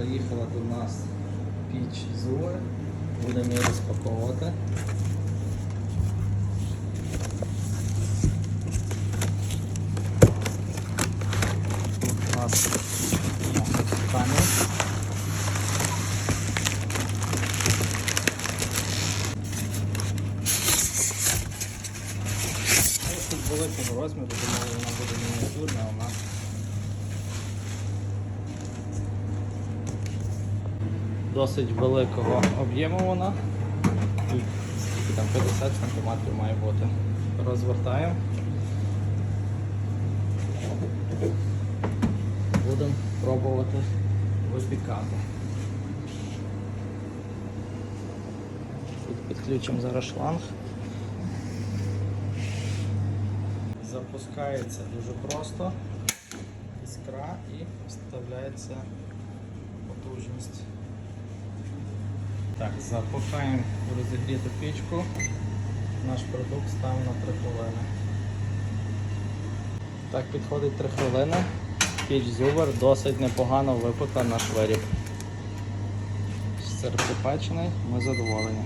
приїхала до нас піч Зур. Будемо її розпаковувати. Тут у нас камінь. Тут великого розміру, думаю, вона буде мініатюрна, а вона досить великого об'єму вона. Скільки там 50 см має бути. Розвертаємо. Будемо пробувати випікати. Тут підключимо зараз шланг. Запускається дуже просто. Іскра і вставляється потужність. Так, запускаємо в розігріту пічку. Наш продукт ставимо на 3 хвилини. Так, підходить 3 хвилини. Піч зюбер досить непогано випута наш виріб. Сир припечений, ми задоволені.